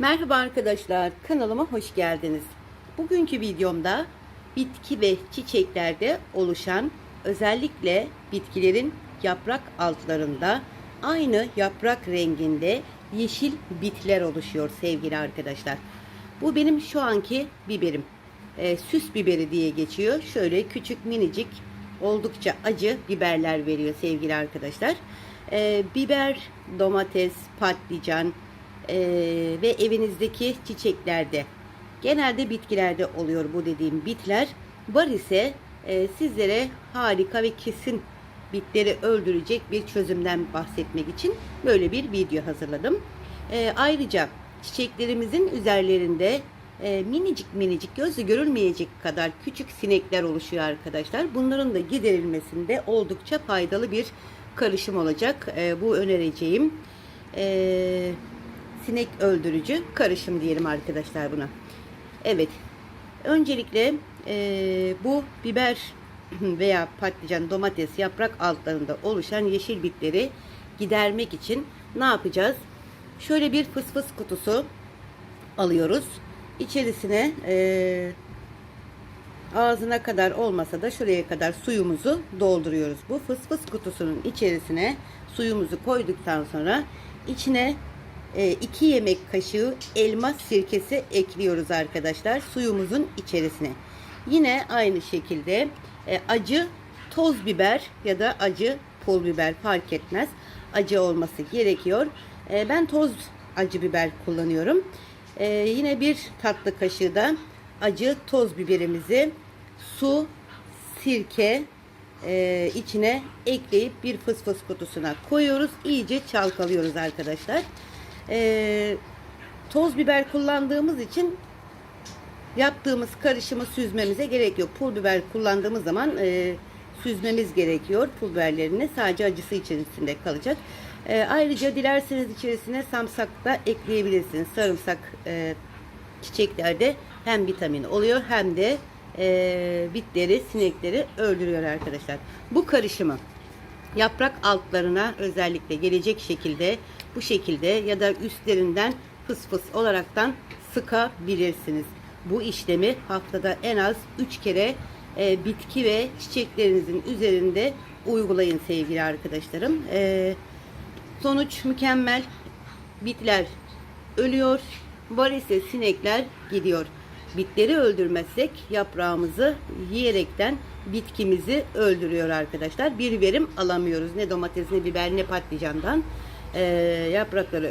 Merhaba arkadaşlar, kanalıma hoş geldiniz. Bugünkü videomda bitki ve çiçeklerde oluşan özellikle bitkilerin yaprak altlarında aynı yaprak renginde yeşil bitler oluşuyor sevgili arkadaşlar. Bu benim şu anki biberim. Ee, süs biberi diye geçiyor. Şöyle küçük minicik oldukça acı biberler veriyor sevgili arkadaşlar. Ee, biber, domates, patlıcan, ee, ve evinizdeki çiçeklerde genelde bitkilerde oluyor bu dediğim bitler var ise e, sizlere harika ve kesin bitleri öldürecek bir çözümden bahsetmek için böyle bir video hazırladım. E, ayrıca çiçeklerimizin üzerlerinde e, minicik minicik gözle görülmeyecek kadar küçük sinekler oluşuyor arkadaşlar. Bunların da giderilmesinde oldukça faydalı bir karışım olacak. E, bu önereceğim. Eee sinek öldürücü karışım diyelim arkadaşlar buna. Evet. Öncelikle e, bu biber veya patlıcan, domates yaprak altlarında oluşan yeşil bitleri gidermek için ne yapacağız? Şöyle bir fısfıs kutusu alıyoruz. İçerisine e, ağzına kadar olmasa da şuraya kadar suyumuzu dolduruyoruz. Bu fısfıs kutusunun içerisine suyumuzu koyduktan sonra içine 2 yemek kaşığı elma sirkesi ekliyoruz arkadaşlar suyumuzun içerisine. Yine aynı şekilde e, acı toz biber ya da acı pul biber fark etmez. Acı olması gerekiyor. E, ben toz acı biber kullanıyorum. E, yine bir tatlı kaşığı da acı toz biberimizi su, sirke içine ekleyip bir fısfıs kutusuna koyuyoruz. İyice çalkalıyoruz arkadaşlar e, toz biber kullandığımız için yaptığımız karışımı süzmemize gerek yok. Pul biber kullandığımız zaman e, süzmemiz gerekiyor. Pul biberlerini sadece acısı içerisinde kalacak. E, ayrıca dilerseniz içerisine samsak da ekleyebilirsiniz. Sarımsak e, çiçeklerde hem vitamin oluyor hem de e, bitleri, sinekleri öldürüyor arkadaşlar. Bu karışımı yaprak altlarına özellikle gelecek şekilde bu şekilde ya da üstlerinden fıs fıs olaraktan sıkabilirsiniz. Bu işlemi haftada en az 3 kere e, bitki ve çiçeklerinizin üzerinde uygulayın sevgili arkadaşlarım. E, sonuç mükemmel. Bitler ölüyor. Var ise sinekler gidiyor. Bitleri öldürmezsek yaprağımızı yiyerekten bitkimizi öldürüyor arkadaşlar. Bir verim alamıyoruz. Ne domates ne biber ne patlıcandan. E, yaprakları